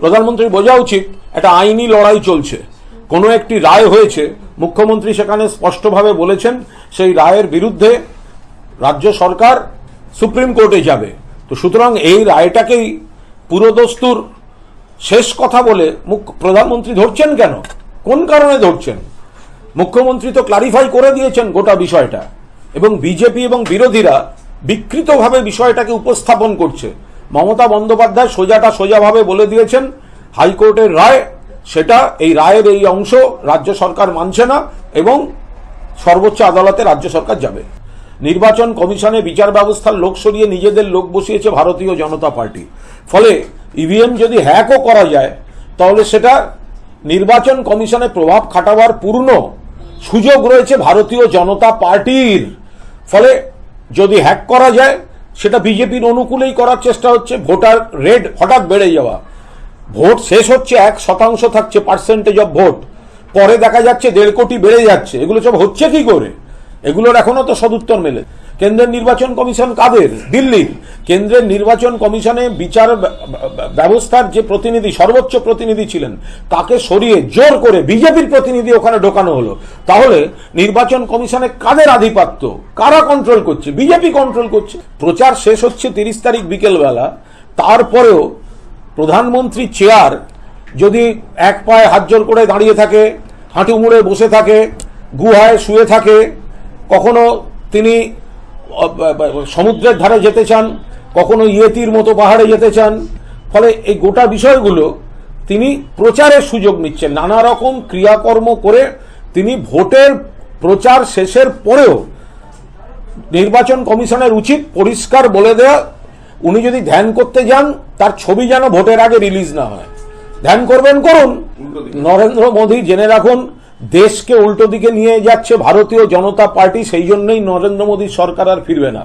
প্রধানমন্ত্রী, বোঝা উচিত, একটা আইনি লড়াই চলছে। কোনো একটি রায় হয়েছে, মুখ্যমন্ত্রী সেখানে স্পষ্টভাবে বলেছেন, সেই রায়ের বিরুদ্ধে রাজ্য সরকার সুপ্রিম কোর্টে যাবে। তো সুতরাং এই রায়টাকেই পুরোদস্তুর শেষ কথা বলে মুখ প্রধানমন্ত্রী ধরছেন কেন? কোন কারণে ধরছেন? মুখ্যমন্ত্রী তো ক্লারিফাই করে দিয়েছেন গোটা বিষয়টা। এবং বিজেপি এবং বিরোধীরা বিকৃতভাবে বিষয়টাকে উপস্থাপন করছে। মমতা বন্দ্যোপাধ্যায় সোজাটা সোজাভাবে বলে দিয়েছেন, হাইকোর্টের রায়, সেটা এই রায়ের এই অংশ রাজ্য সরকার মানছে না এবং সর্বোচ্চ আদালতে রাজ্য সরকার যাবে। নির্বাচন কমিশনে বিচার ব্যবস্থার লোক সরিয়ে নিজেদের লোক বসিয়েছে ভারতীয় জনতা পার্টি। ফলে ইভিএম যদি হ্যাকও করা যায়, তাহলে সেটা নির্বাচন কমিশনে প্রভাব খাটাবার পূর্ণ সুযোগ রয়েছে ভারতীয় জনতা পার্টির। ফলে যদি হ্যাক করা যায় সেটা বিজেপির অনুকূলেই করার চেষ্টা হচ্ছে, ভোটার রেড হঠাৎ বেড়ে যাওয়া। ভোট শেষ হচ্ছে এক শতাংশ থাকছে পার্সেন্টেজ অব ভোট পরে দেখা যাচ্ছে দেড় কোটি বেড়ে যাচ্ছে। এগুলো সব হচ্ছে কি করে? এগুলোর এখনও তো সদুত্তর মেলে। কেন্দ্রের নির্বাচন কমিশন কাদের? দিল্লির কেন্দ্রের নির্বাচন কমিশনে বিচার ব্য- ব্য- ব্যবস্থার যে প্রতিনিধি, সর্বোচ্চ প্রতিনিধি ছিলেন, তাকে সরিয়ে জোর করে বিজেপির প্রতিনিধি ওখানে ঢোকানো হলো। তাহলে নির্বাচন কমিশনে কাদের আধিপত্য? কারা কন্ট্রোল করছে? বিজেপি কন্ট্রোল করছে। প্রচার শেষ হচ্ছে তিরিশ তারিখ বিকেলবেলা। তারপরেও প্রধানমন্ত্রী চেয়ার যদি এক পায়ে হাত জোর করে দাঁড়িয়ে থাকে, হাঁটু মুড়ে বসে থাকে গুহায় শুয়ে থাকে, কখনো তিনি সমুদ্রের ধারে যেতে চান কখনো ইয়েতির মতো পাহাড়ে যেতে চান ফলে এই গোটা বিষয়গুলো তিনি প্রচারের সুযোগ নিচ্ছেন। নানা রকম ক্রিয়াকর্ম করে তিনি ভোটের প্রচার শেষের পরেও নির্বাচন কমিশনের উচিত পরিষ্কার বলে দেয়া উনি যদি ধ্যান করতে যান তার ছবি যেন ভোটের আগে রিলিজ না হয়। ধ্যান করবেন করুন। নরেন্দ্র মোদী জেনে রাখুন দেশকে উল্টো দিকে নিয়ে যাচ্ছে ভারতীয় জনতা পার্টি, সেই জন্যই নরেন্দ্র মোদীর সরকার আর ফিরবে না।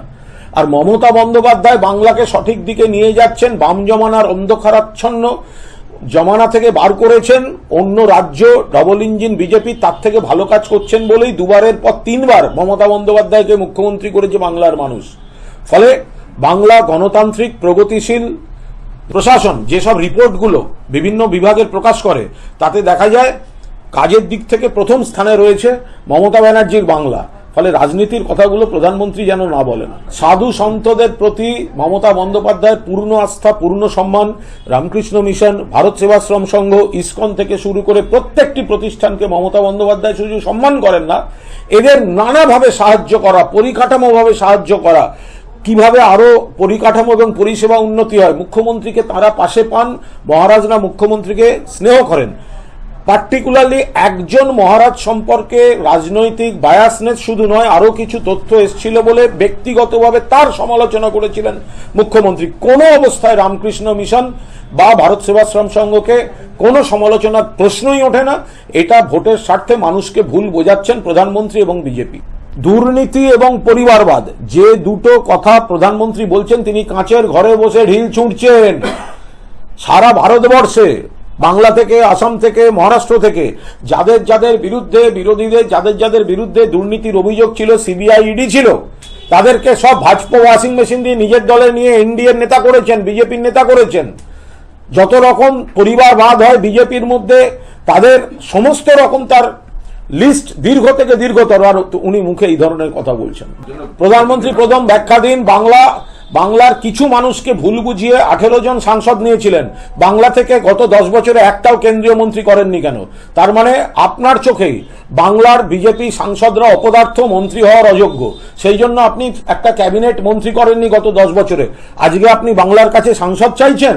আর মমতা বন্দ্যোপাধ্যায় বাংলাকে সঠিক দিকে নিয়ে যাচ্ছেন, বাম জমানার অন্ধকারাচ্ছন্ন জমানা থেকে বার করেছেন, অন্য রাজ্য ডবল ইঞ্জিন বিজেপি তার থেকে ভালো কাজ করছেন বলেই দুবারের পর তিনবার মমতা বন্দ্যোপাধ্যায়কে মুখ্যমন্ত্রী করেছে বাংলার মানুষ। ফলে বাংলা গণতান্ত্রিক, প্রগতিশীল প্রশাসন, যেসব রিপোর্টগুলো বিভিন্ন বিভাগের প্রকাশ করে, তাতে দেখা যায় কাজের দিক থেকে প্রথম স্থানে রয়েছে মমতা ব্যানার্জির বাংলা। ফলে রাজনীতির কথাগুলো প্রধানমন্ত্রী যেন না বলেন। সাধু সন্তদের প্রতি মমতা বন্দ্যোপাধ্যায়ের পূর্ণ আস্থা, পূর্ণ সম্মান, রামকৃষ্ণ মিশন, ভারত সেবাশ্রম সংঘ, ইসকন থেকে শুরু করে প্রত্যেকটি প্রতিষ্ঠানকে মমতা বন্দ্যোপাধ্যায় শুধু সম্মান করেন না, এদের নানাভাবে সাহায্য করা, পরিকাঠামোভাবে সাহায্য করা। কীভাবে আরও পরিকাঠামো এবং পরিষেবা উন্নতি হয়, মুখ্যমন্ত্রীকে তারা পাশে পান মহারাজরা মুখ্যমন্ত্রীকে স্নেহ করেন। পার্টিকুলারলি একজন মহারাজ সম্পর্কে রাজনৈতিক বায়াসনেস শুধু নয়, আরও কিছু তথ্য এসেছিল বলে ব্যক্তিগতভাবে তার সমালোচনা করেছিলেন মুখ্যমন্ত্রী। কোনো অবস্থায় রামকৃষ্ণ মিশন বা ভারত সেবাশ্রম সংঘকে কোনো সমালোচনার প্রশ্নই ওঠে না। এটা ভোটের স্বার্থে মানুষকে ভুল বোঝাচ্ছেন প্রধানমন্ত্রী এবং বিজেপি। দুর্নীতি এবং পরিবারবাদ, যে দুটো কথা প্রধানমন্ত্রী বলছেন তিনি কাঁচের ঘরে বসে ঢিল ছুঁড়ছেন। সারা ভারতবর্ষে বাংলা থেকে, আসাম থেকে, মহারাষ্ট্র থেকে, যাদের যাদের বিরুদ্ধে বিরোধীদের, যাদের যাদের বিরুদ্ধে দুর্নীতির অভিযোগ ছিল, সিবিআই ইডি ছিল, তাদেরকে সব ভাজপা ওয়াশিং মেশিন দিয়ে নিজের দলে নিয়ে এনডিএর নেতা করেছেন, বিজেপির নেতা করেছেন। যত রকম পরিবারবাদ হয় বিজেপির মধ্যে, তাদের সমস্ত রকম তার লিস্ট দীর্ঘ থেকে দীর্ঘতর, আর উনি মুখে এই ধরনের কথা বলছেন। প্রধানমন্ত্রী প্রথম ব্যাখ্যা দিন, বাংলা বাংলার কিছু মানুষকে ভুল বুঝিয়ে আঠেরো জন সাংসদ নিয়েছিলেন। বাংলা থেকে গত দশ বছরে একটাও কেন্দ্রীয় মন্ত্রী করেননি কেন? তার মানে আপনার চোখেই বাংলার বিজেপি সাংসদরা অপদার্থ মন্ত্রী হওয়ার অযোগ্য। সেই জন্য আপনি একটা ক্যাবিনেট মন্ত্রী করেননি গত দশ বছরে। আজকে আপনি বাংলার কাছে সাংসদ চাইছেন?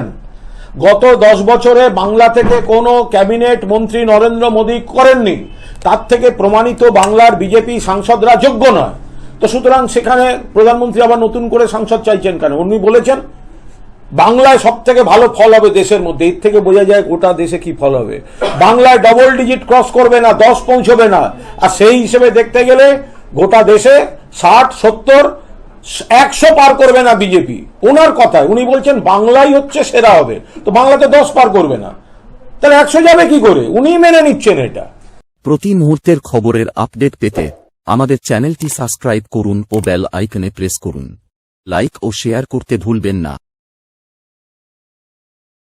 গত দশ বছরে বাংলা থেকে কোনো ক্যাবিনেট মন্ত্রী নরেন্দ্র মোদী করেননি। তার থেকে প্রমাণিত বাংলার বিজেপি সাংসদরা যোগ্য নয়। তো সুতরাং সেখানে প্রধানমন্ত্রী আবার নতুন করে সাংসদ চাইছেন কেন? উনি বলেছেন, বাংলায় সব থেকে ভালো ফল হবে দেশের মধ্যে। এর থেকে বোঝা যায় গোটা দেশে কি ফল হবে। বাংলায় ডবল ডিজিট ক্রস করবে না, দশ পৌঁছবে না। আর সেই হিসেবে দেখতে গেলে গোটা দেশে ষাট, সত্তর, একশো পার করবে না বিজেপি ওনার কথায়, উনি বলছেন, বাংলাই হচ্ছে সেরা হবে। তো বাংলাতে দশ পার করবে না। তাহলে একশো যাবে কি করে? উনি মেনে নিচ্ছেন এটা। প্রতি মুহূর্তের খবরের আপডেট পেতে আমাদের চ্যানেলটি সাবস্ক্রাইব করুন ও বেল আইকনে প্রেস করুন। লাইক ও শেয়ার করতে ভুলবেন না।